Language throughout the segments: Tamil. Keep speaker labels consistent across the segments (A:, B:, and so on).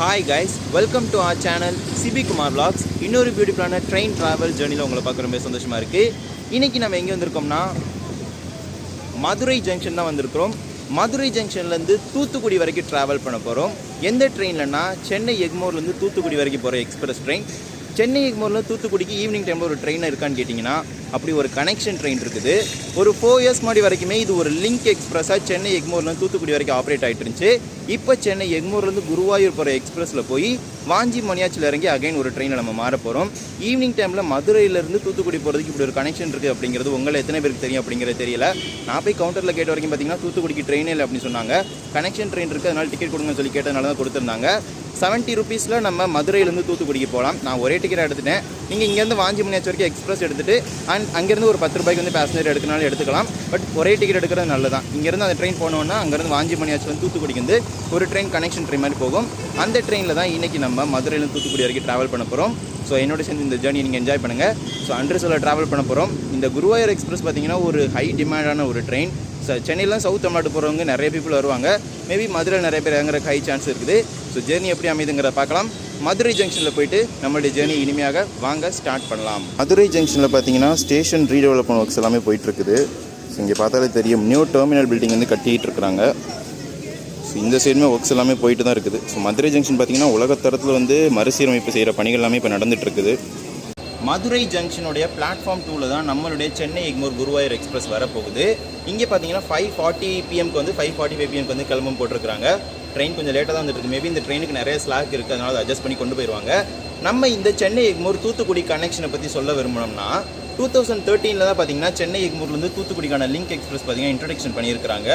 A: Hi guys welcome to our channel Sibi Kumar vlogs. இன்னொரு பியூட்டிஃபுல்லான ட்ரெயின் ட்ராவல் ஜேர்னியில் உங்களை பார்க்க ரொம்ப சந்தோஷமாக இருக்குது இன்றைக்கி நம்ம எங்கே வந்திருக்கோம்னா மதுரை ஜங்ஷன் தான் வந்திருக்கிறோம். மதுரை ஜங்ஷன்லேருந்து தூத்துக்குடி வரைக்கும் ட்ராவல் பண்ண போகிறோம் எந்த ட்ரெயின்லன்னா சென்னை எக்மோர்லேருந்து தூத்துக்குடி வரைக்கும் போகிற எக்ஸ்பிரஸ் ட்ரெயின் சென்னை எக்மோரில் தூத்துக்குடிக்கு ஈவினிங் டைமில் ஒரு ட்ரெயின் இருக்கான்னு கேட்டிங்கன்னா அப்படி ஒரு கனெக்ஷன் ட்ரெயின் இருக்குது. ஒரு ஃபோர் இயர்ஸ் முன்னாடி வரைக்குமே இது ஒரு லிங்க் எக்ஸ்பிரஸாக சென்னை எக்மோர்லேருந்து தூத்துக்குடி வரைக்கும் ஆப்ரேட் ஆகிட்டு இருந்துச்சு. இப்போ சென்னை எக்மோர்லேருந்து குருவாயூர் போகிற எக்ஸ்பிரஸில் போய் வாஞ்சி மணியாச்சில் இறங்கி அகைன் ஒரு ட்ரெயினில் நம்ம மாற போகிறோம் ஈவினிங் டைமில் மதுரையிலேருந்து தூத்துக்குடி போகிறதுக்கு இப்படி ஒரு கனெக்ஷன் இருக்குது அப்படிங்கிறது உங்களை எத்தனை பேருக்கு தெரியும் அப்படிங்கிறது தெரியல. நான் போய் கவுண்டரில் கேட்ட வரைக்கும் பார்த்தீங்கன்னா தூத்துக்குடிக்கு ட்ரெயினே இல்லை அப்படின்னு சொன்னாங்க. கனெக்ஷன் ட்ரெயின் இருக்குது அதனால் டிக்கெட் கொடுங்கன்னு சொல்லி கேட்டதுனால தான் கொடுத்துருந்தாங்க. செவன்ட்டி ருபீஸில் நம்ம மதுரையிலேருந்து தூத்துக்குடிக்கு போகலாம். நான் ஒரே டிக்கெட் எடுத்துட்டேன். நீங்கள் இங்கேருந்து வாஞ்சி மணியாச்சி வரைக்கும் எக்ஸ்பிரஸ் எடுத்துகிட்டு அண்ட் அங்கேருந்து ஒரு பத்து ரூபாய்க்கு வந்து பேசஞ்சர் எடுக்கனாலும் எடுத்துக்கலாம். பட் ஒரே டிக்கெட் எடுக்கிறது நல்லது தான் இங்கேருந்து அந்த ட்ரெயின் போனோன்னா அங்கேருந்து வாஞ்சி மணியாச்சி வந்து தூத்துக்குடிக்கு வந்து ஒரு ட்ரெயின் கனெக்ஷன் ட்ரெயின் மாதிரி போகும். அந்த ட்ரெயினில் தான் இன்றைக்கி நம்ம மதுரையிலேருந்து தூத்துக்குடி வரைக்கும் ட்ராவல் பண்ண போகிறோம் ஸோ என்னோட சேர்ந்து இந்த ஜேர்னி நீங்கள் என்ஜாய் பண்ணுங்கள் ஸோ அண்ட்ரஸில் ட்ராவல் பண்ண போகிறோம் இந்த குருவாயூர் எக்ஸ்பிரஸ் பார்த்தீங்கன்னா ஒரு ஹை டிமாண்டான ஒரு ட்ரெயின் ஸோ சென்னையிலாம் சவுத் தமிழ்நாடு போகிறவங்க நிறைய பீப்புள் வருவாங்க. மேபி மதுரையில் நிறைய பேர் இறங்குற ஹை சான்ஸ் இருக்குது. ஸோ ஜேர்னி எப்படி அமைதுங்கிறத பார்க்கலாம். மதுரை ஜங்ஷனில் போயிட்டு நம்மளுடைய ஜேர்னி இனிமையாக வாங்க ஸ்டார்ட் பண்ணலாம். மதுரை ஜங்ஷனில் பார்த்தீங்கன்னா ஸ்டேஷன் ரீடெவலப்மெண்ட் ஒர்க்ஸ் எல்லாமே போயிட்டுருக்குது. ஸோ இங்கே பார்த்தாலே தெரியும். நியூ டெர்மினல் பில்டிங் வந்து கட்டிகிட்டு இருக்கிறாங்க. ஸோ இந்த சைடுமே ஒர்க்ஸ் எல்லாமே போயிட்டு தான் இருக்குது. ஸோ மதுரை ஜங்ஷன் பார்த்தீங்கன்னா உலகத்தரத்தில் வந்து மறுசீரமைப்பு செய்கிற பணிகள் எல்லாமே இப்போ நடந்துட்டு இருக்குது மதுரை ஜங்ஷனுடைய பிளாட்ஃபார்ம் டூவில் தான் நம்மளுடைய சென்னை எக்மோர் குருவாயூர் எக்ஸ்பிரஸ் வரப்போகுது. இங்கே பார்த்தீங்கன்னா ஃபைவ் ஃபார்ட்டி பிஎம்க்கு வந்து ஃபைவ் ஃபார்ட்டி ஃபைவ் பிஎம்க்கு வந்து கிளம்பும் போட்டிருக்காங்க ட்ரெயின் கொஞ்சம் லேட்டாக தான் வந்துருக்கு மேபி இந்த ட்ரெயினுக்கு நிறைய ஸ்லாக் இருக்குது அதனால அதை அட்ஜஸ்ட் பண்ணி கொண்டு போயிடுவாங்க நம்ம இந்த சென்னை எக்மோர் தூத்துக்குடி கனெக்ஷனை பற்றி சொல்ல விரும்பினோம்னா டூ தௌசண்ட் தேர்ட்டீனில் தான் பார்த்தீங்கன்னா சென்னை எக்மூர்லேருந்து தூத்துக்குடிக்கான லிங்க் எக்ஸ்பிரஸ் பார்த்தீங்கன்னா இன்ட்ரடக்ஷன் பண்ணியிருக்காங்க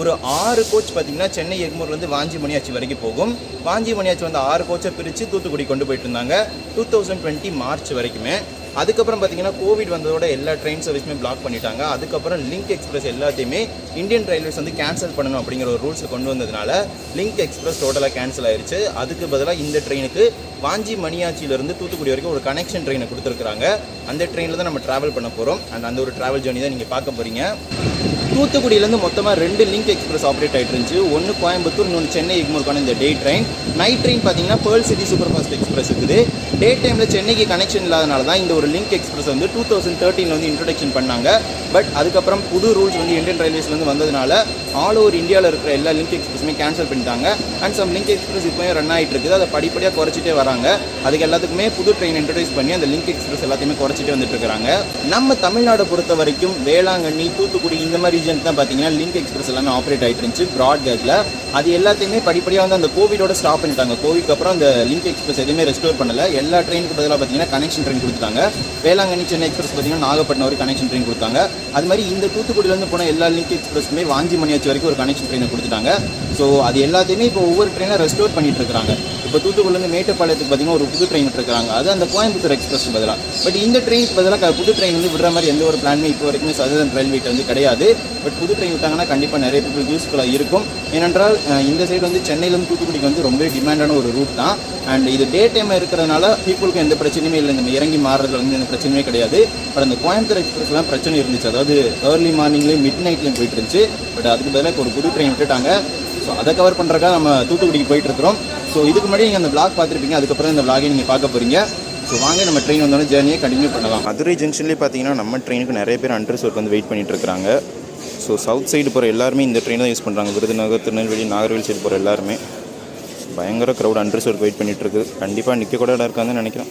A: ஒரு ஆறு கோச் பார்த்தீங்கன்னா சென்னை எக்மூர்லேருந்து வாஞ்சி மணியாச்சி வரைக்கும் போகும். வாஞ்சி மணியாச்சி வந்து ஆறு கோச்சை பிரித்து தூத்துக்குடி கொண்டு போயிட்டு இருந்தாங்க. டூ தௌசண்ட் டுவெண்ட்டி மார்ச் வரைக்குமே. அதுக்கப்புறம் பார்த்தீங்கன்னா கோவிட் வந்ததோட எல்லா ட்ரெயின் சர்வீஸுமே பிளாக் பண்ணிட்டாங்க. அதுக்கப்புறம் லிங்க் எக்ஸ்பிரஸ் எல்லாத்தையுமே இந்தியன் ரயில்வேஸ் வந்து கேன்சல் பண்ணணும் அப்படிங்கிற ஒரு ரூல்ஸை கொண்டு வந்ததுனால லிங்க் எக்ஸ்பிரஸ் டோட்டலாக கேன்சல் ஆயிருச்சு. அதுக்கு பதிலாக இந்த ட்ரெயினுக்கு வாஞ்சி மணியாச்சியிலேருந்து தூத்துக்குடி வரைக்கும் ஒரு கனெக்ஷன் ட்ரெயினை கொடுத்துருக்குறாங்க. அந்த ட்ரெயினில் தான் நம்ம ட்ராவல் பண்ண போகிறோம் அண்ட் அந்த ஒரு ட்ராவல் ஜேர்னி தான் நீங்கள் பார்க்க போகிறீங்க தூத்துக்குடியிலேருந்து மொத்தமாக ரெண்டு லிங்க் எக்ஸ்பிரஸ் ஆப்ரேட் ஆகிட்டு இருந்துச்சு. ஒன்று கோயம்புத்தூர் இன்னொன்று சென்னை எக்மூருக்கான இந்த டே ட்ரெயின் நைட் ட்ரெயின் பார்த்தீங்கன்னா pearl city super fast express இருக்குது டே டைமில் சென்னைக்கு கனெக்ஷன் இல்லாதனால தான் இந்த ஒரு லிங்க் எக்ஸ்பிரஸ் வந்து டூ தௌசண்ட் தேர்ட்டீனில் வந்து இன்ட்ரடக்ஷன் பண்ணாங்க. பட் அதுக்கப்புறம் புது ரூல்ஸ் வந்து இந்தியன் ரயில்வேஸ்லேருந்து வந்ததுனால ஆல் ஓவர் இந்தியாவில் இருக்கிற எல்லா லிங்க் எக்ஸ்பிரஸுமே கேன்சல் பண்ணிட்டாங்க. அண்ட் சம் லிங்க் எக்ஸ்பிரஸ் இப்போயும் ரன் ஆகிட்டு இருக்குது அதை படிப்படியாக குறைச்சிட்டே வராங்க. அதுக்கு எல்லாத்துக்குமே புது ட்ரெயின் இன்ட்ரடியூஸ் பண்ணி அந்த லிங்க் எக்ஸ்பிரஸ் எல்லாத்தையுமே குறைச்சிட்டே வந்துட்டு இருக்காங்க நம்ம தமிழ்நாடு பொறுத்த வரைக்கும் வேளாங்கண்ணி தூத்துக்குடி இந்த மாதிரி ரீஜன் தான் பார்த்தீங்கன்னா லிங்க் எக்ஸ்பிரஸ் எல்லாமே ஆப்ரேட் ஆகிட்டு இருந்துச்சு ப்ராட்கேஜில் அது எல்லாத்தையுமே படிப்படியாக வந்து அந்த கோவிடோட ஸ்டாப் பண்ணிட்டாங்க. கோவிட்க்கு அப்புறம் அந்த லிங்க் எக்ஸ்பிரஸ் எதுவுமே ரெஸ்டோர் பண்ணல. எல்லா ட்ரெயினுக்கு பதிலாக பார்த்தீங்கன்னா கனெக்ஷன் ட்ரெயின் கொடுத்தாங்க வேளாங்கண்ணி சென்னை எக்ஸ்பிரஸ் பார்த்தீங்கன்னா நாகப்பட்டினம் வரைக்கும் கனெக்ஷன் ட்ரெயின் கொடுத்தாங்க. அது மாதிரி இந்த தூத்துக்குடியிலேருந்து போன எல்லா லிங்க் எக்ஸ்பிரஸுமே வாஞ்சி மணியாச்சி வரைக்கும் ஒரு கனெக்ஷன் ட்ரெயினை கொடுத்துட்டாங்க. ஸோ அது எல்லாத்தையுமே இப்போ ஒவ்வொரு ட்ரெயினாக ரெஸ்டோர் பண்ணிட்டு இருக்காங்க இப்போ தூத்துக்குடிலேருந்து மேட்டுப்பாளையத்துக்கு பார்த்தீங்கன்னா ஒரு புது ட்ரெயின் விட்டுருக்காங்க. அது அந்த கோயம்புத்தூர் எக்ஸ்பிரஸ் பதிலாக பட் இந்த ட்ரெயினுக்கு பதிலாக புது ட்ரெயின் வந்து விடுற மாதிரி எந்த ஒரு பிளானுமே இப்போ வரைக்குமே சதன் ரயில்வேட்ட வந்து கிடையாது. பட் புது ட்ரெயின் விட்டாங்கன்னா கண்டிப்பாக நிறைய பேருக்கு யூஸ்ஃபுல்லாக இருக்கும். ஏனென்றால் இந்த சைடு வந்து சென்னையிலேருந்து தூத்துக்குடிக்கு வந்து ரொம்பவே டிமாண்டான ஒரு ரூட் தான். அண்ட் இது டே டைம் இருக்கிறதுனால பீப்புளுக்கு எந்த பிரச்சனையுமே இல்லை. இந்த இறங்கி மாறுறதுல வந்து எந்த பிரச்சனையே கிடையாது. பட் அந்த கோயம்புத்தூர் எக்ஸ்பிரஸ்லாம் பிரச்சனை இருந்துச்சு. அதாவது ஏர்லி மார்னிங்லேயும் மிட் நைட்லேயும் போயிட்டு இருந்துச்சு. பட் அதுக்கு பதிலாக ஒரு புது ட்ரெயின் விட்டுட்டாங்க. ஸோ அதை கவர் பண்ணுறக்காக நம்ம தூத்துக்குடிக்கு போயிட்டு இருக்கிறோம். ஸோ இதுக்கு முன்னாடி நீங்கள் அந்த பிளாக் பார்த்துருப்பீங்க. அதுக்கப்புறம் இந்த பிளாகை நீங்கள் பார்க்க போகிறீங்க ஸோ வாங்க நம்ம ட்ரெயின் வந்தோடனே ஜேர்னியை கண்டினியூ பண்ணலாம். மதுரை ஜங்ஷன்லேயே பார்த்தீங்கன்னா நம்ம ட்ரெயினுக்கு நிறைய பேர் அண்ட்ரஸ் ஒர்க் வந்து வெயிட் பண்ணிட்டு இருக்காங்க ஸோ சவுத் சைடு போகிற எல்லாருமே இந்த ட்ரெயின் தான் யூஸ் பண்ணுறாங்க விருதுநகர் திருநெல்வேலி நாகர்வேல் சைடு போகிற எல்லாருமே. பயங்கர க்ரௌட் அண்ட்ரஸ் ஒர்க் வெயிட் பண்ணிட்டு இருக்கு கண்டிப்பாக நிற்க கூட இடம் இருக்காதுன்னு நினைக்கிறேன்.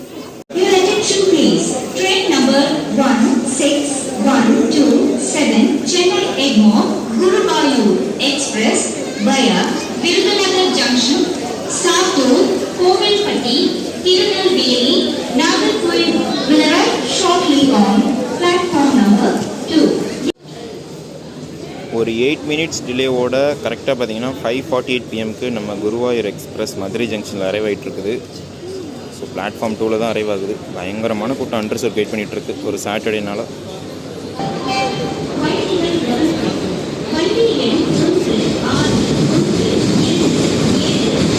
B: Your please. Train number 16127 Chennai Egmore Guruvayur Express via Virudhunagar Junction, Satur, Kovilpatti, Tirunelveli, Nagarkoil will arrive shortly on platform number 2.
A: ஒரு எயிட் மினிட்ஸ் டிலேவோட கரெக்டாக பார்த்தீங்கன்னா ஃபைவ் ஃபார்ட்டி எயிட் பிஎம்க்கு நம்ம குருவாயூர் எக்ஸ்பிரஸ் மதுரை ஜங்ஷனில் அரைவ் ஆகிட்டு ஸோ பிளாட்ஃபார்ம் டூவில் தான் அரைவாகுது பயங்கரமான கூட்டம் அண்டர்சர் வெயிட் பண்ணிகிட்ருக்கு ஒரு சாட்டர்டேனால
B: வண்டி எண் ஒன்று ஆறு ஒன்று ஏழு ஏழு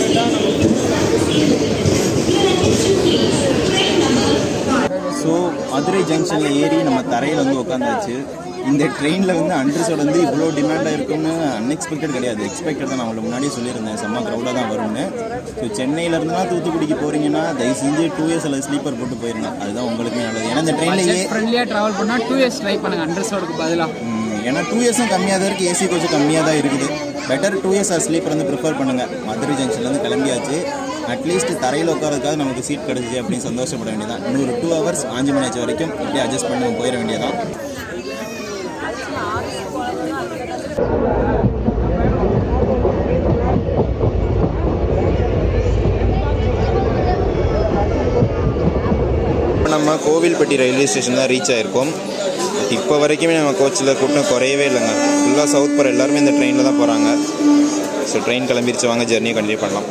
B: Chennai Your attention please. Train number one
A: ஜங்ஷனில் ஏறி நம்ம தரையில் வந்து உட்காந்தாச்சு இந்த ட்ரெயினில் வந்து அண்ட்ரஸோட வந்து இவ்வளோ டிமாண்டாக இருக்கும்னு அன்எக்ஸ்பெக்டட் கிடையாது. எக்ஸ்பெக்டட் தான் நான் உங்களுக்கு முன்னாடியே சொல்லியிருந்தேன். செம்ம க்ரௌடாக தான் வரும்னு. ஸோ சென்னையிலேருந்துனா தூத்துக்குடிக்கு போகிறீங்கன்னா தயவு செஞ்சு டூ இயர்ஸ் அல்லது ஸ்லீப்பர் போட்டு போயிருங்க. அதுதான் உங்களுக்கு நல்லது. ஏன்னா இந்த ட்ரெயின்லேயே
C: ஃப்ரெண்ட்லியாக ட்ராவல் பண்ணால் டூ இயர்ஸ் ட்ரை பண்ணுங்க. அண்டர்ஸ்டோடுக்கு பதிலாக
A: ஏன்னா டூ இயர்ஸும் கம்மியாக தான் இருக்குது ஏசி கொஞ்சம் கம்மியாக தான் இருக்குது. பெட்டர் டூ இயர்ஸ் ஸ்லீப்பர் வந்து ப்ரிஃபர் பண்ணுங்கள் மதுரை ஜங்ஷன்லேருந்து கிளம்பியாச்சு. அட்லீஸ்ட் தரையில் உட்காரதுக்காக நமக்கு சீட் கிடச்சிச்சு அப்படின்னு சந்தோஷப்பட வேண்டியதான் இன்னொரு டூ ஹவர்ஸ் ஆஞ்சு மணி ஆச்சு வரைக்கும் இப்படியே அட்ஜஸ்ட் பண்ணி நம்ம போயிட வேண்டியதான் இப்போ நம்ம கோவில்பட்டி ரயில்வே ஸ்டேஷன் தான் ரீச் ஆயிருக்கோம். இப்போ வரைக்குமே நம்ம கோச்சில் கூட்டம் குறையவே இல்லைங்க. ஃபுல்லாக சவுத் போகிற எல்லாருமே இந்த ட்ரெயினில் தான் போகிறாங்க ஸோ ட்ரெயின் கிளம்பிருச்சு. வாங்க ஜெர்னியை கண்டினியூ பண்ணலாம்.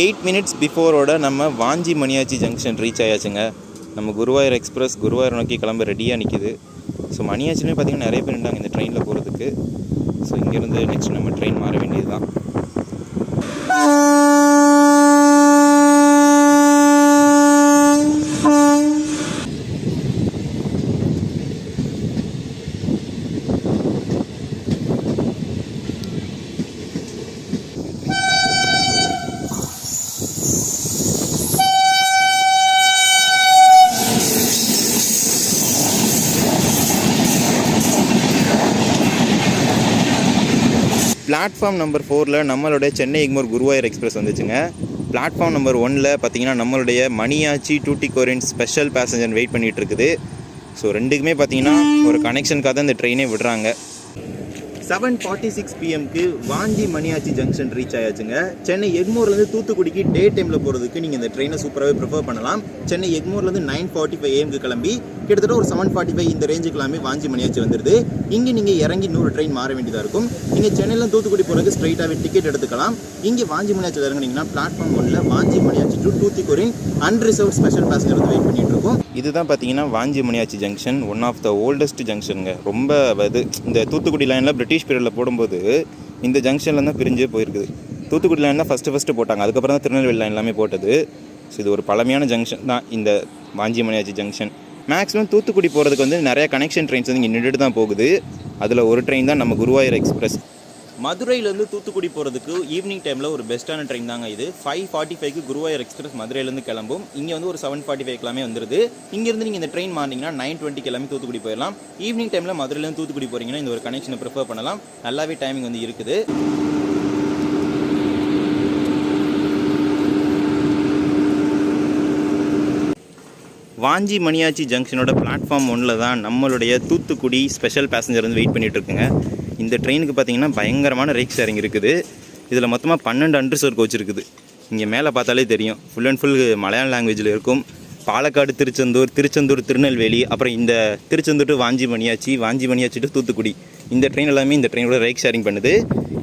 A: எயிட் மினிட்ஸ் பிஃபோரோட நம்ம வாஞ்சி மணியாச்சி ஜங்ஷன் ரீச் ஆயாச்சுங்க. நம்ம குருவாயூர் எக்ஸ்பிரஸ் குருவாயூர் நோக்கி கிளம்ப ரெடியாக நிற்கிது ஸோ மணியாச்சிலையும் பார்த்திங்கன்னா நிறைய பேர் இருந்தாங்க இந்த ட்ரெயினில் போகிறதுக்கு ஸோ இங்கேருந்து நெக்ஸ்ட் நம்ம ட்ரெயின் மாற வேண்டியது தான் பிளாட்ஃபார்ம் நம்பர் ஃபோரில் நம்மளுடைய சென்னை எக்மோர் குருவாயூர் எக்ஸ்பிரஸ் வந்துச்சுங்க. பிளாட்ஃபார்ம் நம்பர் ஒனில் பார்த்தீங்கன்னா நம்மளுடைய Maniyachi Tuticorin special passenger wait பண்ணிகிட்டு இருக்குது. ஸோ ரெண்டுக்குமே பார்த்தீங்கன்னா ஒரு கனெக்ஷனுக்காக தான் இந்த ட்ரெயினே விடுறாங்க. செவன் ஃபார்ட்டி சிக்ஸ் பிஎம்க்கு வாஞ்சி மணியாச்சி ஜங்ஷன் ரீச் ஆயாச்சுங்க. சென்னை எக்மோர்லேருந்து தூத்துக்குடிக்கு டே டைமில் போகிறதுக்கு நீங்கள் இந்த ட்ரெயினை சூப்பராகவே ப்ரிஃபர் பண்ணலாம். சென்னை எக்மோர்லேருந்து நைன் ஃபார்ட்டி ஃபைவ் ஏஎம்க்கு கிளம்பி கிட்டத்தட்ட ஒரு செவன் ஃபார்ட்டி ஃபைவ் இந்த ரேஞ்சுக்கு எல்லாமே வாஞ்சி மணியாச்சி வந்துடுது இங்கே நீங்கள் இறங்கி இன்னொரு ட்ரெயின் மாற வேண்டியதாக இருக்கும். நீங்கள் சென்னையில் தூத்துக்குடி போகிறதுக்கு ஸ்ட்ரைட்டாகவே டிக்கெட் எடுத்துக்கலாம். இங்கே வாஞ்சி மணியாச்சி இறங்குனீங்கன்னா பிளாட்ஃபார்ம் ஒன்றில் வாஞ்சி மணியாச்சி டு தூத்துக்குடியின் அன்ரிசர்வ் ஸ்பெஷல் பேசஞ்சர் வந்து வெயிட் பண்ணிட்டு இருக்கும். இதுதான் பார்த்தீங்கன்னா Vanchi Maniyachi junction one of the oldest ஜங்ஷனுங்க ரொம்ப இது இந்த தூத்துக்குடி லைனில் பிரிட்டிஷ் பீரியடில் போடும்போது இந்த ஜங்ஷனில் தான் பிரிஞ்சே போயிருக்குது. தூத்துக்குடி லைன் தான் ஃபஸ்ட்டு ஃபஸ்ட்டு போட்டாங்க. அதுக்கப்புறம் தான் திருநெல்வேலி லைன் எல்லாமே போட்டது. ஸோ இது ஒரு பழமையான ஜங்ஷன் தான் இந்த வாஞ்சி மணியாச்சி ஜங்ஷன் மேக்ஸிமம் தூத்துக்குடி போகிறதுக்கு வந்து நிறைய கனெக்ஷன் ட்ரெயின்ஸ் வந்து இங்கே நின்றுட்டு தான் போகுது. அதில் ஒரு ட்ரெயின் தான் நம்ம குருவாயூர் எக்ஸ்பிரஸ் மதுரையிலேருந்து தூத்துக்குடி போகிறதுக்கு ஈவினிங் டைமில் ஒரு பெஸ்ட்டான ட்ரெயின் தாங்க இது. ஃபைவ் ஃபார்ட்டி ஃபைவ்க்கு குருவாயூர் எக்ஸ்பிரஸ் மதுரையிலேருந்து கிளம்பும். இங்கே வந்து ஒரு செவன் ஃபார்ட்டி ஃபைவ் எல்லாமே வந்துருது. இங்கேருந்து நீங்கள் இந்த ட்ரெயின் மாறினீங்கன்னா நைன் டுவெண்ட்டி கிளம்பி தூத்துக்குடி போயிடலாம். ஈவினிங் டைமில் மதுரையிலேருந்து தூத்துக்குடி போகிறீங்கன்னா இந்த ஒரு கனெக்ஷனை ப்ரிஃபர் பண்ணலாம். நல்லாவே டைமிங் வந்து இருக்குது. வாஞ்சி மணியாச்சி ஜங்ஷனோட பிளாட்ஃபார்ம் ஒன்றில் தான் நம்மளுடைய தூத்துக்குடி ஸ்பெஷல் பேசஞ்சர் வந்து வெயிட் பண்ணிகிட்டு இருக்குங்க. இந்த ட்ரெயினுக்கு பார்த்தீங்கன்னா பயங்கரமான ரேக் ஷேரிங் இருக்குது. இதில் மொத்தமாக பன்னெண்டு அண்டர்சோர் கோச் இருக்குது. இங்கே மேலே பார்த்தாலே தெரியும். ஃபுல் அண்ட் ஃபுல் மலையாள லாங்குவேஜில் இருக்கும். பாலக்காடு திருச்செந்தூர் திருச்செந்தூர் திருநெல்வேலி அப்புறம் இந்த திருச்செந்தூர் டு வாஞ்சி மணியாச்சி வாஞ்சி மணியாச்சி டு தூத்துக்குடி. இந்த ட்ரெயின் எல்லாமே இந்த ட்ரெயினோட ரேக் ஷேரிங் பண்ணுது.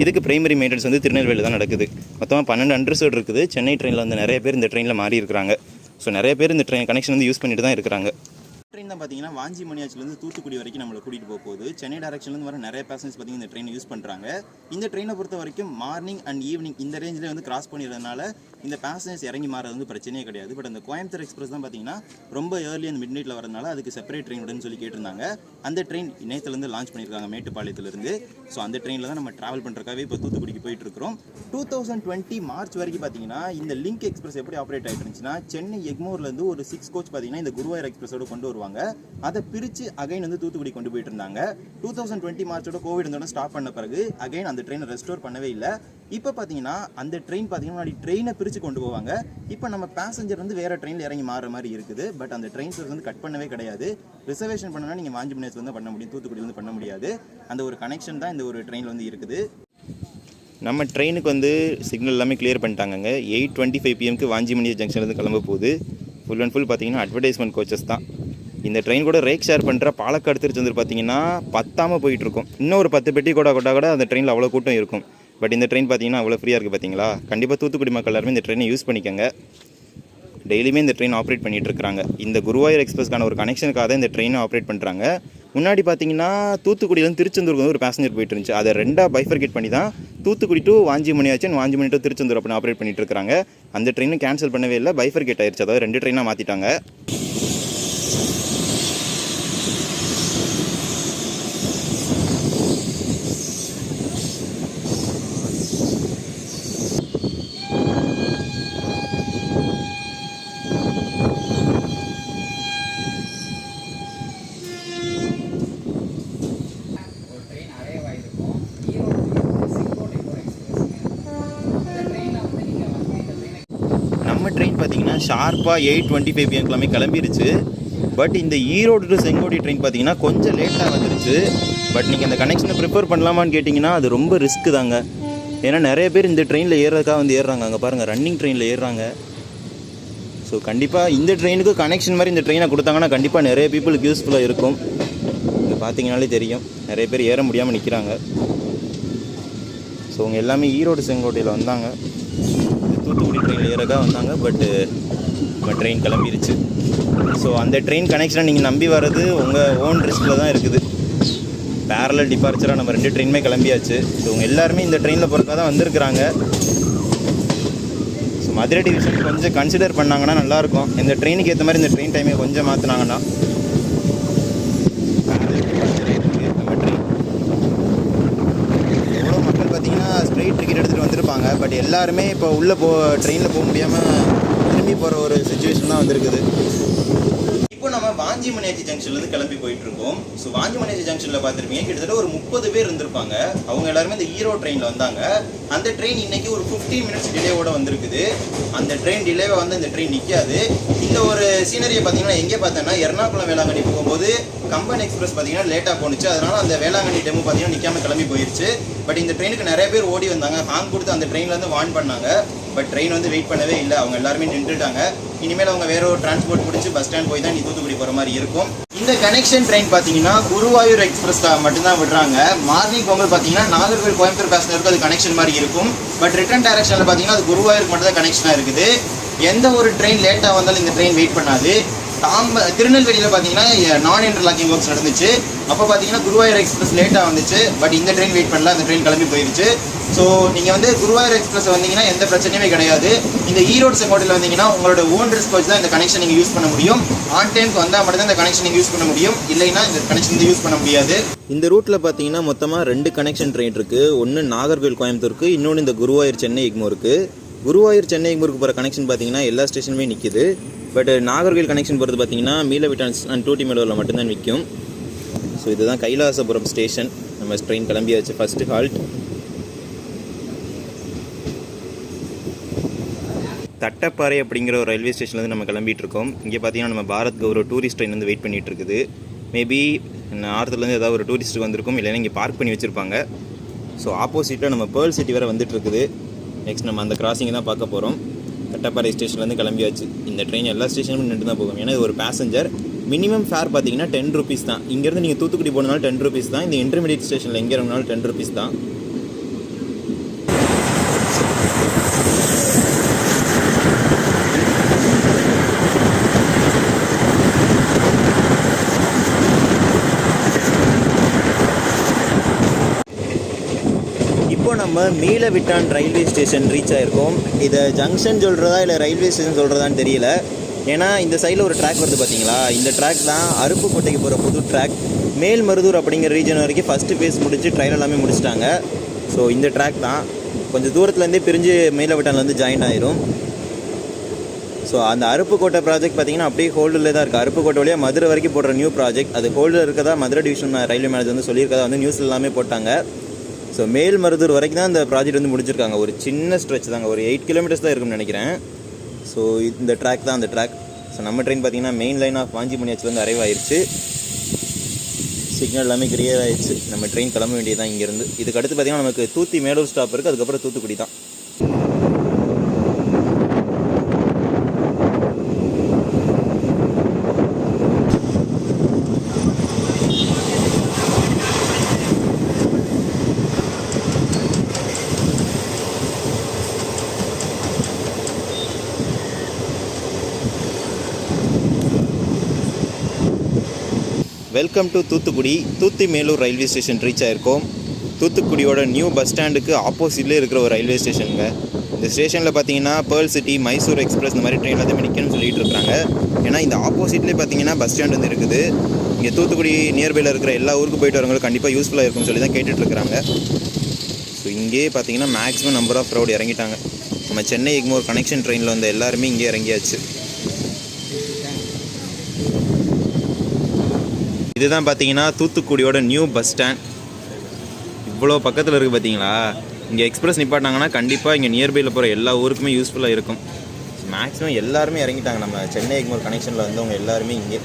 A: இதுக்கு பிரைமரி மெயின்டெனன்ஸ் வந்து திருநெல்வேலி தான் நடக்குது. மொத்தமாக பன்னெண்டு அண்டர்சோட் இருக்குது. சென்னை ட்ரெயினில் வந்து நிறைய பேர் இந்த ட்ரெயினில் மாறி இருக்கிறாங்க ஸோ நிறைய பேர் இந்த ட்ரெயின் கனெக்ஷன் வந்து யூஸ் பண்ணிட்டு தான் இருக்கிறாங்க. ட்ரெயின் தான் பார்த்தீங்கன்னா வாஞ்சி மணியாச்சிலேருந்து தூத்துக்குடி வரைக்கும் நம்மளை கூட்டிகிட்டு போக போகுது. சென்னை டேரக்ஷன்லேருந்து வர நிறைய பேசஞ்சர்ஸ் பார்த்தீங்கன்னா இந்த ட்ரெயினை யூஸ் பண்ணுறாங்க இந்த ட்ரெயினை பொறுத்த வரைக்கும் மார்னிங் அண்ட் ஈவினிங் இந்த ரேஞ்சில் வந்து கிராஸ் பண்ணிடுறதுனால இந்த பேசஞ்சர்ஸ் இறங்கி மாறது வந்து பிரச்சனையே கிடையாது. பட் அந்த கோயம்புத்தூர் எக்ஸ்பிரஸ் தான் பார்த்தீங்கன்னா ரொம்ப ஏர்லி அந்த மிட் நைட்டில் வரதுனால அதுக்கு செப்பரேட் ட்ரெயின் விடுன்னு சொல்லி கேட்டிருந்தாங்க. அந்த ட்ரெயின் இணையத்துலேருந்து லான்ச் பண்ணியிருக்காங்க மேட்டுப்பாளையத்துலேருந்து. ஸோ அந்த ட்ரெயினில் தான் நம்ம ட்ராவல் பண்ணுறக்காகவே இப்போ தூத்துக்குடிக்கு போயிட்டு இருக்கிறோம் டூ தௌசண்ட் டுவெண்ட்டி மார்ச் வரைக்கும் பார்த்தீங்கன்னா இந்த லிங்க் எக்ஸ்பிரஸ் எப்படி ஆப்ரேட் ஆகிட்டு இருந்துச்சுன்னா சென்னை எக்மோர்லேருந்து ஒரு சிக்ஸ் கோச் பார்த்தீங்கன்னா இந்த குருவாயூர் எக்ஸ்பிரஸோட கொண்டு வருவாங்க. அதை பிரித்து அகைன் வந்து தூத்துக்குடி கொண்டு போயிட்டு இருந்தாங்க டூ தௌசண்ட் டுவெண்ட்டி மார்ச்சோட கோவிட் இருந்தோட ஸ்டாப் பண்ண பிறகு அகைன் அந்த ட்ரெயினை ரெஸ்டோர் பண்ணவே இல்லை. இப்போ பார்த்தீங்கன்னா அந்த ட்ரெயின் பார்த்தீங்கன்னா முன்னாடி ட்ரெயினை பிரித்து கொண்டு போவாங்க. இப்போ நம்ம பேசஞ்சர் வந்து வேறு ட்ரெயினில் இறங்கி மாற மாதிரி இருக்குது. பட் அந்த ட்ரெயின் சர்வீஸ் வந்து கட் பண்ணவே கிடையாது. ரிசர்வேஷன் பண்ணனா நீங்கள் வாஞ்சி மினிட்ஸ் வந்து பண்ண முடியும். தூத்துக்குடி வந்து பண்ண முடியாது. அந்த ஒரு கனெக்ஷன் தான் இந்த ஒரு ட்ரெயினில் வந்து இருக்குது. நம்ம ட்ரெயினுக்கு வந்து சிக்னல் எல்லாமே கிளியர் பண்ணிட்டாங்க எயிட் டுவெண்ட்டி ஃபைவ் பிஎம்க்கு வாஞ்சிமணி ஜங்ஷன்லேருந்து கிளம்ப போகுது. ஃபுல் அண்ட் ஃபுல் பார்த்தீங்கன்னா அட்வர்டைஸ்மெண்ட் கோச்சஸ் தான். இந்த ட்ரெயின் கூட ரேக் ஷேர் பண்ணுற பாலக்காடு திருச்செந்தூர் பார்த்தீங்கன்னா பத்தாமல் போயிட்டுருக்கும் இன்னும் ஒரு பத்து பெட்டி கூட கூட கூட அந்த ட்ரெயினில் அவ்வளோ கூட்டம் இருக்கும். பட் இந்த ட்ரெயின் பார்த்தீங்கன்னா அவ்வளோ ஃப்ரீயாக இருக்குது பார்த்தீங்களா கண்டிப்பாக தூத்துக்குடி மக்கள் எல்லாருமே இந்த ட்ரெயினை யூஸ் பண்ணிக்கோங்க. டெய்லியுமே இந்த ட்ரெயின் ஆப்ரேட் பண்ணிட்டு இருக்காங்க. இந்த குருவாயூர் எக்ஸ்பிரஸ்க்கான ஒரு கனெக்ஷனுக்காக தான் இந்த ட்ரெயினை ஆப்ரேட் பண்ணுறாங்க முன்னாடி பார்த்தீங்கன்னா தூத்துக்குடியிலேருந்து திருச்செந்தூருக்கு வந்து ஒரு பேசஞ்சர் போயிட்டு இருந்துச்சு. அதை ரெண்டாக பைஃபர்கேட் பண்ணி தான் தூத்துக்குடி டு வாஞ்சிமணி ஆச்சு. வாஞ்சிமணி டு திருச்செந்தூர் அப்படின்னு ஆப்ரேட் பண்ணிட்டு இருக்காங்க. அந்த ட்ரெயினும் கேன்சல் பண்ணவே இல்லை. பைஃபர்கேட் ஆயிடுச்சு அதாவது ரெண்டு ட்ரெயினாக மாற்றிட்டாங்க
C: ஒரு ட்ரெயின் அரைவ் ஆகிருக்கும் ஈரோடு செங்கோட்டை போகிற எக்ஸ்பிரஸ்ங்க அந்த ட்ரெயினில் வந்து நீங்கள் வந்து இந்த ட்ரெயினை
A: நம்ம ட்ரெயின் பார்த்தீங்கன்னா ஷார்ப்பாக எயிட் டுவெண்ட்டி ஃபைவ் பிஎம்க்குலாமே கிளம்பிருச்சு. பட் இந்த ஈரோடு டு செங்கோடி ட்ரெயின் பார்த்தீங்கன்னா கொஞ்சம் லேட்டாக வந்துருச்சு. பட் நீங்கள் அந்த கனெக்ஷனை ப்ரிப்பேர் பண்ணலாமான்னு கேட்டிங்கன்னா அது ரொம்ப ரிஸ்க்கு தாங்க. ஏன்னா நிறைய பேர் இந்த ட்ரெயினில் ஏறுறதுக்காக வந்து ஏறுறாங்க. அங்கே பாருங்கள் ரன்னிங் ட்ரெயினில் ஏறுறாங்க. ஸோ கண்டிப்பாக இந்த ட்ரெயினுக்கு கனெக்ஷன் மாதிரி இந்த ட்ரெயினை கொடுத்தாங்கன்னா கண்டிப்பாக நிறைய பீப்புளுக்கு யூஸ்ஃபுல்லாக இருக்கும். இங்கே பார்த்தீங்கனாலே தெரியும். நிறைய பேர் ஏற முடியாமல் நிற்கிறாங்க ஸோ அவங்க எல்லாமே ஈரோடு செங்கோட்டையில் வந்தாங்க. தூத்துக்குடி ட்ரெயினில் ஏறக்கா வந்தாங்க பட்டு இப்போ ட்ரெயின் கிளம்பிருச்சு. ஸோ அந்த ட்ரெயின் கனெக்ஷனை நீங்கள் நம்பி வர்றது உங்கள் ஓன் ரிஸ்கில் தான் இருக்குது. பேரலல் டிபார்ச்சராக நம்ம ரெண்டு ட்ரெயினுமே கிளம்பியாச்சு. ஸோ இவங்க எல்லாருமே இந்த ட்ரெயினில் போகிறக்கா தான் வந்திருக்கிறாங்க. ஸோ மதுரை டிவிஷன் கொஞ்சம் கன்சிடர் பண்ணாங்கன்னா நல்லாயிருக்கும் இந்த ட்ரெயினுக்கு ஏற்ற மாதிரி இந்த ட்ரெயின் டைமை கொஞ்சம் மாற்றினாங்கன்னா நம்ம ட்ரெயின் எவ்வளோ மக்கள் பார்த்தீங்கன்னா ஸ்ட்ரெயிட் டிக்கெட் எடுத்துகிட்டு வந்திருப்பாங்க பட் எல்லாருமே இப்போ உள்ளே போ ட்ரெயினில் போக முடியாமல் திரும்பி போகிற ஒரு சுச்சுவேஷன் தான் வந்திருக்குது. இப்போ நம்ம வாஞ்சி மனேஜி ஜங்ஷன்லேருந்து கிளம்பி போயிட்டுருக்கோம். ஸோ வாஞ்சி வாஞ்சிமணியாச்சி ஜங்ஷனில் பார்த்துருப்பீங்க கிட்டத்தட்ட ஒரு முப்பது பேர் இருந்திருப்பாங்க. அவங்க எல்லாருமே இந்த ஈரோ ட்ரெயினில் வந்தாங்க. அந்த ட்ரெயின் இன்றைக்கி ஒரு 15 மினிட்ஸ் டிலேவோட வந்திருக்குது. அந்த ட்ரெயின் டிலேவை வந்து அந்த ட்ரெயின் நிற்காது இந்த ஒரு சீனரியை பார்த்தீங்கன்னா எங்கே பார்த்தேன்னா எர்ணாகுளம் வேளாங்கண்ணி போகும்போது கம்பன் எக்ஸ்பிரஸ் பார்த்தீங்கன்னா லேட்டாக போணுச்சு. அதனால அந்த வேளாங்கண்ணி டெமோ பார்த்தீங்கன்னா நிற்காம கிளம்பி போயிருச்சு. பட் இந்த ட்ரெயினுக்கு நிறைய பேர் ஓடி வந்தாங்க. ஹாங் கொடுத்து அந்த ட்ரெயின்லேருந்து வார்ன் பண்ணாங்க. பட் ட்ரெயின் வந்து வெயிட் பண்ணவே இல்லை. அவங்க எல்லாருமே நின்றுட்டாங்க. இனிமேல் அவங்க வேற ஒரு டிரான்ஸ்போர்ட் பிடிச்சி பஸ் ஸ்டாண்ட் போய் தான் நீ தூத்துக்குடி போகிற மாதிரி இருக்கும். இந்த கனெக்ஷன் ட்ரெயின் பார்த்தீங்கன்னா குருவாயூர் எக்ஸ்பிரஸ் மட்டும்தான் விடுறாங்க. மார்னிங் போகும்போது பார்த்தீங்கன்னா நாகர்கோவில் கோயம்புத்தூர் பேசஞ்சருக்கு அது கனெக்ஷன் மாதிரி இருக்கும். பட் ரிட்டர்ன் டைரக்ஷனில் பார்த்தீங்கன்னா அது குருவாயூருக்கு மட்டும் தான் கனெக்ஷனாக இருக்குது. எந்த ஒரு ட்ரெயின் லேட்டாக வந்தாலும் இந்த ட்ரெயின் வெயிட் பண்ணாது. தாம்ப திருநெல்வேலியில் பார்த்தீங்கன்னா நான் இன்டர்லாக்கிங் ஒர்க்ஸ் நடந்துச்சு. அப்போ பார்த்தீங்கன்னா குருவாயூர் எக்ஸ்பிரஸ் லேட்டாக வந்துச்சு. பட் இந்த ட்ரெயின் வெயிட் பண்ணல அந்த ட்ரெயின் கிளம்பி போயிடுச்சு ஸோ நீங்கள் வந்து குருவாயூர் எக்ஸ்பிரஸ் வந்தீங்கன்னா எந்த பிரச்சனையுமே கிடையாது. இந்த ஈரோடு செங்கோட்டில் வந்தீங்கன்னா உங்களோட ஓன் ரிஸ்க் வச்சு தான் இந்த கனெக்ஷன் நீங்கள் யூஸ் பண்ண முடியும். ஆன் டைம்க்கு வந்தால் மட்டும்தான் இந்த கனெக்ஷன் நீங்கள் யூஸ் பண்ண முடியும். இல்லைன்னா இந்த கனெக்ஷன் வந்து யூஸ் பண்ண முடியாது. இந்த ரூட்டில் பார்த்தீங்கன்னா மொத்தமாக ரெண்டு கனெக்ஷன் ட்ரெயின் இருக்குது ஒன்று நாகர்கோவில் கோயம்புத்தூருக்கு இன்னொன்று இந்த குருவாயூர் சென்னை இருக்குது குருவாயூர் சென்னை ஊருக்கு போகிற கனெக்ஷன் பார்த்தீங்கன்னா எல்லா ஸ்டேஷனுமே நிற்கிது பட் நாகர்கோவில் கனெக்ஷன் போகிறது பார்த்தீங்கன்னா மீலவிட்டான்ஸ் அண்ட் டூட்டி மேலூரில் மட்டும்தான் நிற்கும் ஸோ இதுதான் கைலாசபுரம் ஸ்டேஷன் நம்ம ட்ரெயின் கிளம்பியாச்சு ஃபஸ்ட்டு ஹால்ட் தட்டப்பாறை அப்படிங்கிற ஒரு ரயில்வே ஸ்டேஷன்லேருந்து நம்ம கிளம்பிட்டு இருக்கோம். இங்கே பார்த்தீங்கன்னா நம்ம பாரத் கௌரவ் டூரிஸ்ட் ட்ரெயின் வந்து வெயிட் பண்ணிகிட்டு இருக்குது. மேபி நார்த்துலேருந்து ஏதாவது ஒரு டூரிஸ்ட் வந்திருக்கும் இல்லைன்னா இங்கே பார்க் பண்ணி வச்சுருப்பாங்க. ஸோ ஆப்போசிட்டில் நம்ம பேர்ல் சிட்டி வேறு வந்துட்டு இருக்குது. நெக்ஸ்ட் நம்ம அந்த கிராசிங் தான் பார்க்க போகிறோம் கட்டப்பாறை ஸ்டேஷன்லேருந்து கிளம்பியாச்சு. இந்த ட்ரெயின் எல்லா ஸ்டேஷனும் நின்று தான் போகும். ஏன்னா இது ஒரு பேசஞ்சர் மினிமம் ஃபேர் பார்த்தீங்கன்னா டென் ருபீஸ் தான். இங்கேருந்து நீங்கள் தூத்துக்குடி போனாலும் டென் ருபீஸ் தான். இந்த இன்டர்மீடியட் ஸ்டேஷனில் எங்கே இறங்கினாலும் டென் ருபீஸ் தான் இப்போ நம்ம மீளவிட்டான் ரயில்வே ஸ்டேஷன் ரீச் ஆயிருக்கோம். இதை ஜங்ஷன் சொல்கிறதா இல்லை ரயில்வே ஸ்டேஷன் சொல்கிறதான்னு தெரியல. ஏன்னா இந்த சைடில் ஒரு ட்ராக் வருது பார்த்தீங்களா இந்த ட்ராக் தான் அருப்புக்கோட்டைக்கு போகிற புது ட்ராக் மேல்மருதூர் அப்படிங்கிற ரீஜன் வரைக்கும் ஃபஸ்ட்டு ஃபேஸ் முடிச்சு ட்ரெயின் எல்லாமே முடிச்சிட்டாங்க. ஸோ இந்த ட்ராக் தான். கொஞ்சம் தூரத்துலேருந்தே பிரிஞ்சு மேலவிட்டான்லேருந்து ஜாயின் ஆயிரும். ஸோ அந்த அருப்புக்கோட்டை ப்ராஜெக்ட் பார்த்தீங்கன்னா அப்படியே ஹோல்டில் தான் இருக்குது அருப்புக்கோட்டை வழியாக மதுரை வரைக்கும் போடுற நியூ ப்ராஜெக்ட் அது ஹோல்டில் இருக்கதா மதுரை டிவிஷன் ரயில்வே மேனேஜர் வந்து சொல்லியிருக்கதா வந்து நியூஸ் எல்லாமே போட்டாங்க. ஸோ மேல்மருதூர் வரைக்கும் தான் இந்த ப்ராஜெக்ட் வந்து முடிச்சிருக்காங்க. ஒரு சின்ன ஸ்ட்ரெச் தாங்க. ஒரு எயிட் கிலோமீட்டர்ஸ் தான் இருக்கும்னு நினைக்கிறேன். ஸோ இந்த ட்ராக் தான் அந்த ட்ராக் ஸோ நம்ம ட்ரெயின் பார்த்தீங்கன்னா மெயின் லைன் ஆஃப் வாஞ்சிமணியாச்சிலேருந்து அரைவ் ஆயிடுச்சு சிக்னல் எல்லாமே கிளியர் ஆயிடுச்சு நம்ம ட்ரெயின் கிளம்ப வேண்டியதான் இங்கேருந்து. இதுக்கு அடுத்து பார்த்தீங்கன்னா நமக்கு தூத்தி மேலூர் ஸ்டாப் இருக்குது அதுக்கப்புறம் தூத்துக்குடி தான். Welcome to Thoothukudi Thoothi Melur railway station reach ஆயிருக்கோம். தூத்துக்குடியோட நியூ பஸ் ஸ்டாண்டுக்கு ஆப்போசிட்லேயே இருக்கிற ஒரு ரயில்வே ஸ்டேஷனுங்க. இந்த ஸ்டேஷனில் பார்த்தீங்கன்னா பேர்ல் சிட்டி மைசூர் எக்ஸ்பிரஸ் இந்த மாதிரி ட்ரெயின் தான் நிற்கணும்னு சொல்லிட்டு இருக்காங்க. ஏன்னா இந்த ஆப்போசிட்லேயே பார்த்தீங்கன்னா பஸ் ஸ்டாண்ட் வந்து இருக்குது. இங்கே தூத்துக்குடி நியர்பையில் இருக்கிற எல்லா ஊருக்கு போயிட்டு வரவங்களுக்கு கண்டிப்பாக யூஸ்ஃபுல்லாக இருக்கும்னு சொல்லி தான் கேட்டுட்டு ஸோ இங்கேயே பார்த்தீங்கன்னா மேக்ஸிமம் நம்பர் ஆஃப் க்ரௌட் இறங்கிட்டாங்க. நம்ம சென்னை எக்மோர் கனெக்ஷன் ட்ரெயினில் வந்த எல்லாருமே இங்கே இறங்கியாச்சு. இதுதான் பார்த்தீங்கன்னா தூத்துக்குடியோட நியூ பஸ் ஸ்டாண்ட் இவ்வளோ பக்கத்தில் இருக்குது பார்த்தீங்களா இங்கே எக்ஸ்பிரஸ் நிப்பாட்டினாங்கன்னா கண்டிப்பாக இங்கே நியர்பையில் போகிற எல்லா ஊருக்குமே யூஸ்ஃபுல்லாக இருக்கும். மேக்ஸிமம் எல்லாருமே இறங்கிட்டாங்க. நம்ம சென்னை எக்மோர் கனெக்ஷனில் வந்தவங்க எல்லாருமே இங்கே.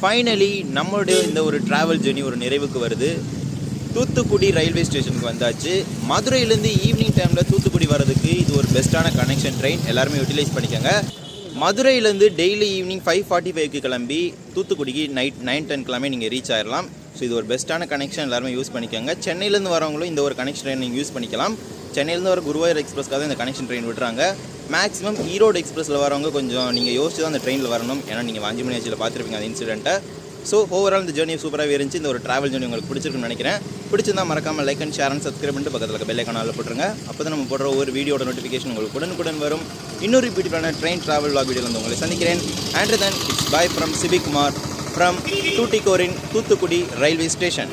A: ஃபைனலி நம்மளுடைய இந்த ஒரு ட்ராவல் ஜேர்னி ஒரு நிறைவுக்கு வருது. தூத்துக்குடி ரயில்வே ஸ்டேஷனுக்கு வந்தாச்சு. மதுரையிலேருந்து ஈவினிங் டைமில் தூத்துக்குடி வர்றதுக்கு இது ஒரு பெஸ்ட்டான கனெக்ஷன் ட்ரெயின் எல்லாருமே யூட்டிலைஸ் பண்ணிக்கோங்க. மதுரையிலேருந்து டெய்லி ஈவினிங் ஃபைவ் ஃபார்ட்டி ஃபைவ்க்கு கிளம்பி தூத்துக்குடிக்கு நைட் நைன் டென் நீங்கள் ரீச் ஆயிடலாம் ஸோ இது ஒரு பெஸ்ட்டான கனெக்ஷன் எல்லாருமே யூஸ் பண்ணிக்கோங்க. சென்னையிலேருந்து வரவங்களும் இந்த ஒரு கனெக்ஷன் ட்ரெயின் நீங்கள் யூஸ் பண்ணிக்கலாம். சென்னையிலேருந்து வர குருவாயூர் எக்ஸ்பிரஸ்க்காக இந்த கனெக்ஷன் ட்ரெயின் விடுறாங்க. மேக்ஸிமம் ஈரோடு எக்ஸ்பிரஸில் வரவங்க கொஞ்சம் நீங்கள் யோசிச்சு தான் அந்த ட்ரெயினில் வரணும். ஏன்னா நீங்கள் வாஞ்சி மணி ஆச்சியில் பார்த்துருப்பீங்க அந்த இன்சிடென்ட்டை ஸோ ஓவரால் இந்த ஜேர்னி சூப்பராகவே இருந்துச்சு. இந்த ஒரு ட்ராவல் ஜேர்னி உங்களுக்கு பிடிச்சிருக்குன்னு நினைக்கிறேன். பிடிச்சிருந்தா மறக்காம like and share and subscribe பண்ணிட்டு பக்கத்தில் இருக்க பெல் ஐக்கானில் போட்டுருங்க. அப்போ தான் நம்ம போடுற ஒரு வீடியோட நோட்டிஃபிகேஷன் உங்களுக்கு உடனுக்குடன் வரும். இன்னொரு பியூட்டிஃபுல்லான ட்ரெயின் ட்ராவல் லாக் வீடியோவில் வந்து உங்களை சந்திக்கிறேன். And then it's bye from Sibikumar from Tuticorin Thoothukudi railway station